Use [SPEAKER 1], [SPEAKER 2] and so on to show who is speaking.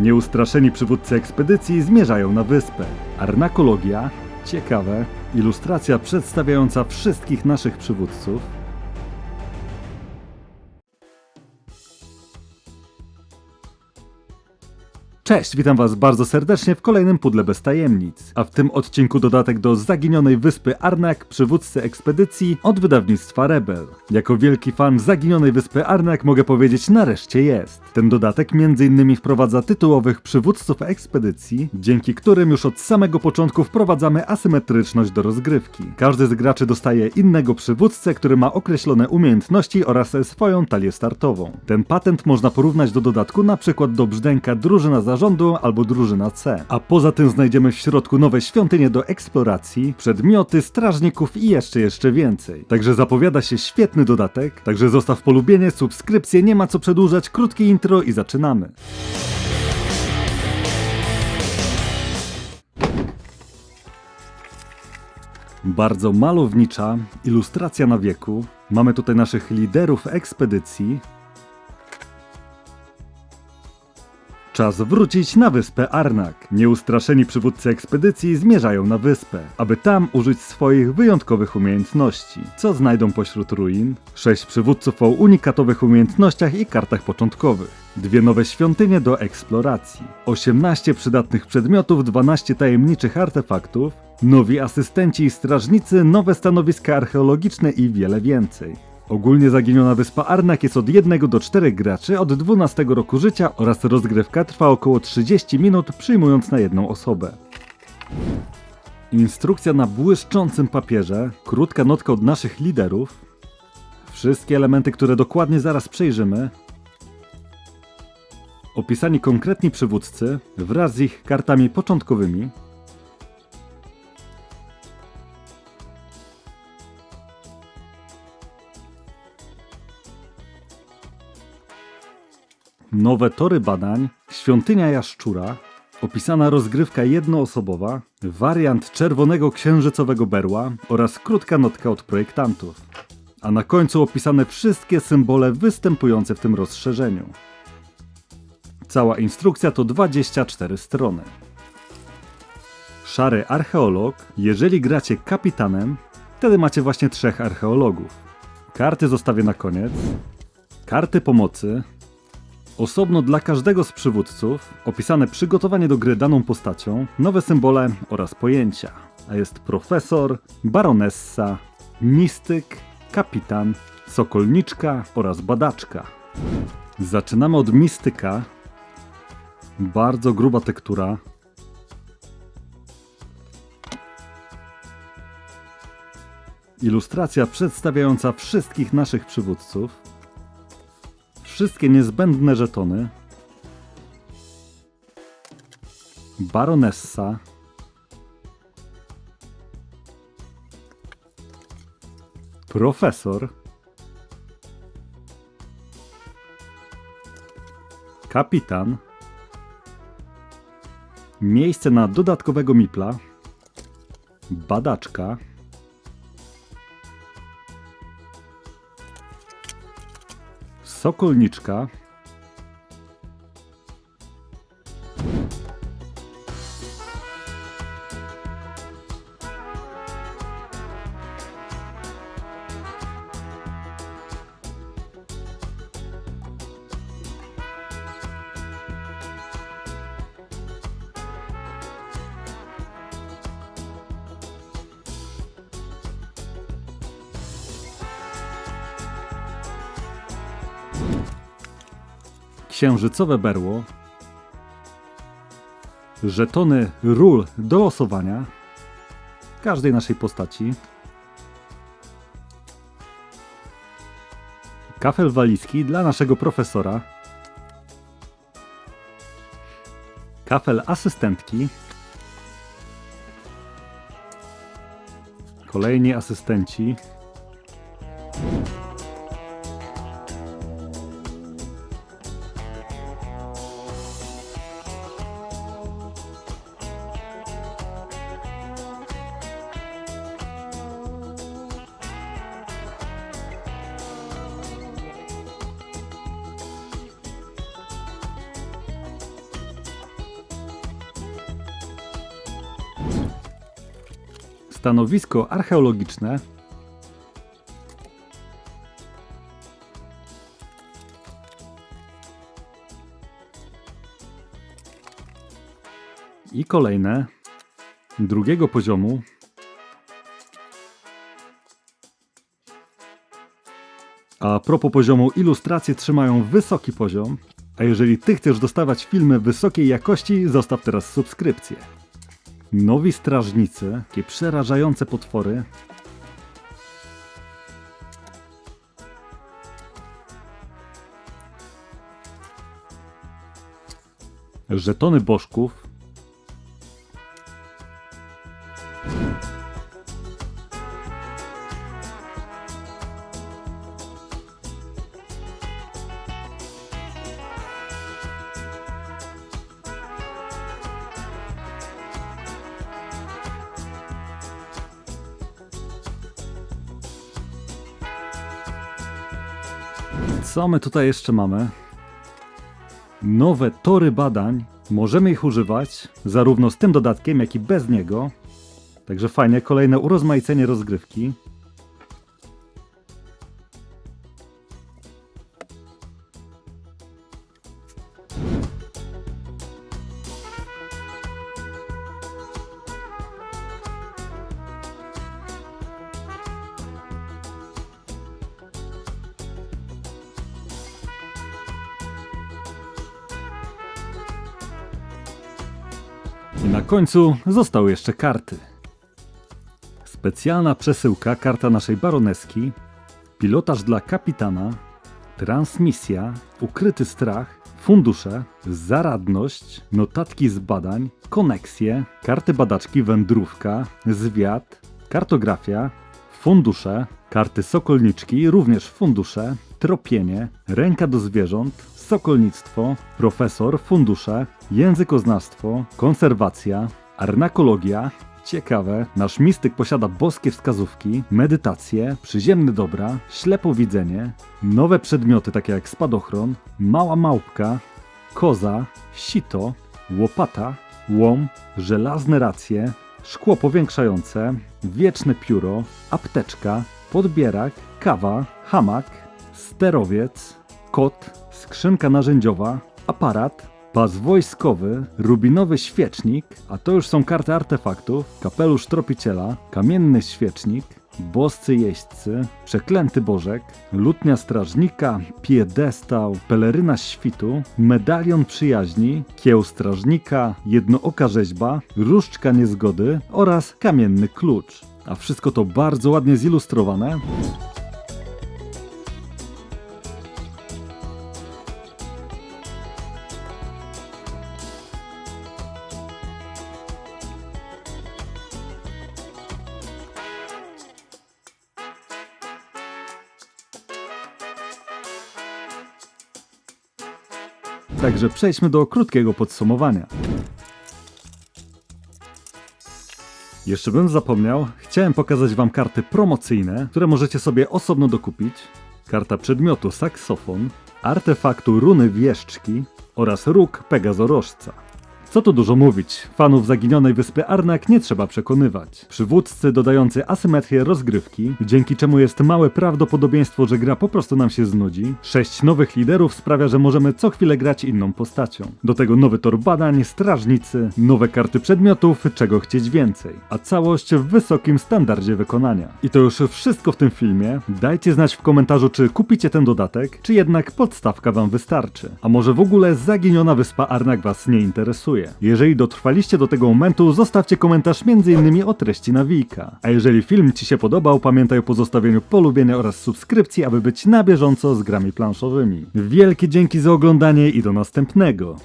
[SPEAKER 1] Nieustraszeni przywódcy ekspedycji zmierzają na wyspę. Arnakologia, ciekawe, ilustracja przedstawiająca wszystkich naszych przywódców. Cześć, witam was bardzo serdecznie w kolejnym Pudle bez tajemnic. A w tym odcinku dodatek do zaginionej wyspy Arnak, przywódcy ekspedycji od wydawnictwa Rebel. Jako wielki fan zaginionej wyspy Arnak mogę powiedzieć nareszcie jest. Ten dodatek m.in. wprowadza tytułowych przywódców ekspedycji, dzięki którym już od samego początku wprowadzamy asymetryczność do rozgrywki. Każdy z graczy dostaje innego przywódcę, który ma określone umiejętności oraz swoją talię startową. Ten patent można porównać do dodatku na przykład do brzdęka drużyna zarządu albo drużyna C. A poza tym znajdziemy w środku nowe świątynie do eksploracji, przedmioty, strażników i jeszcze jeszcze więcej. Także zapowiada się świetny dodatek, także zostaw polubienie, subskrypcję, nie ma co przedłużać, krótkie intro i zaczynamy. Bardzo malownicza ilustracja na wieku. Mamy tutaj naszych liderów ekspedycji. Czas wrócić na wyspę Arnak. Nieustraszeni przywódcy ekspedycji zmierzają na wyspę, aby tam użyć swoich wyjątkowych umiejętności. Co znajdą pośród ruin? Sześć przywódców o unikatowych umiejętnościach i kartach początkowych. Dwie nowe świątynie do eksploracji. 18 przydatnych przedmiotów, 12 tajemniczych artefaktów, nowi asystenci i strażnicy, nowe stanowiska archeologiczne i wiele więcej. Ogólnie zaginiona wyspa Arnak jest od 1 do 4 graczy od 12 roku życia oraz rozgrywka trwa około 30 minut, przyjmując na jedną osobę. Instrukcja na błyszczącym papierze, krótka notka od naszych liderów, wszystkie elementy, które dokładnie zaraz przejrzymy, opisani konkretni przywódcy wraz z ich kartami początkowymi, nowe tory badań, świątynia jaszczura, opisana rozgrywka jednoosobowa, wariant czerwonego księżycowego berła oraz krótka notka od projektantów. A na końcu opisane wszystkie symbole występujące w tym rozszerzeniu. Cała instrukcja to 24 strony. Szary archeolog, jeżeli gracie kapitanem, wtedy macie właśnie trzech archeologów. Karty zostawię na koniec. Karty pomocy, Osobno dla każdego z przywódców opisane przygotowanie do gry daną postacią, nowe symbole oraz pojęcia. A jest profesor, baronessa, mistyk, kapitan, sokolniczka oraz badaczka. Zaczynamy od mistyka. Bardzo gruba tektura. Ilustracja przedstawiająca wszystkich naszych przywódców wszystkie niezbędne żetony. Baronessa. Profesor. Kapitan. Miejsce na dodatkowego mipla. Badaczka. Sokolniczka. Księżycowe berło, żetony ról do losowania każdej naszej postaci, kafel walizki dla naszego profesora, kafel asystentki, kolejni asystenci, Stanowisko archeologiczne. I kolejne drugiego poziomu. A propos poziomu, ilustracje trzymają wysoki poziom. A jeżeli ty chcesz dostawać filmy wysokiej jakości, zostaw teraz subskrypcję. Nowi strażnicy, takie przerażające potwory. Żetony bożków. Co my tutaj jeszcze mamy? Nowe tory badań. Możemy ich używać zarówno z tym dodatkiem, jak i bez niego. Także fajnie, kolejne urozmaicenie rozgrywki. Na końcu zostały jeszcze karty. Specjalna przesyłka, karta naszej baroneski, pilotaż dla kapitana, transmisja, ukryty strach, fundusze, zaradność, notatki z badań, koneksje, karty badaczki, wędrówka, zwiat, kartografia, fundusze, karty sokolniczki, również fundusze, tropienie, ręka do zwierząt, sokolnictwo, profesor, fundusze, językoznawstwo, konserwacja, arnakologia. Ciekawe, nasz mistyk posiada boskie wskazówki, medytację, przyziemne dobra, ślepowidzenie, nowe przedmioty takie jak spadochron, mała małpka, koza, sito, łopata, łom, żelazne racje, szkło powiększające, wieczne pióro, apteczka, podbierak, kawa, hamak, sterowiec, kot, skrzynka narzędziowa, aparat, pas wojskowy, rubinowy świecznik, a to już są karty artefaktów, kapelusz tropiciela, kamienny świecznik, boscy jeźdźcy, przeklęty bożek, lutnia strażnika, piedestał, peleryna świtu, medalion przyjaźni, kieł strażnika, jednooka rzeźba, różdżka niezgody oraz kamienny klucz. A wszystko to bardzo ładnie zilustrowane. Także przejdźmy do krótkiego podsumowania. Jeszcze bym zapomniał, chciałem pokazać Wam karty promocyjne, które możecie sobie osobno dokupić. Karta przedmiotu saksofon, artefaktu runy wieszczki oraz róg Pegazorożca. Co tu dużo mówić, fanów zaginionej wyspy Arnak nie trzeba przekonywać. Przywódcy dodający asymetrię rozgrywki, dzięki czemu jest małe prawdopodobieństwo, że gra po prostu nam się znudzi. Sześć nowych liderów sprawia, że możemy co chwilę grać inną postacią. Do tego nowy tor badań, strażnicy, nowe karty przedmiotów, czego chcieć więcej. A całość w wysokim standardzie wykonania. I to już wszystko w tym filmie. Dajcie znać w komentarzu, czy kupicie ten dodatek, czy jednak podstawka wam wystarczy. A może w ogóle zaginiona wyspa Arnak was nie interesuje. Jeżeli dotrwaliście do tego momentu, zostawcie komentarz m.in. o treści nawijka. A jeżeli film Ci się podobał, pamiętaj o pozostawieniu polubienia oraz subskrypcji, aby być na bieżąco z grami planszowymi. Wielkie dzięki za oglądanie i do następnego.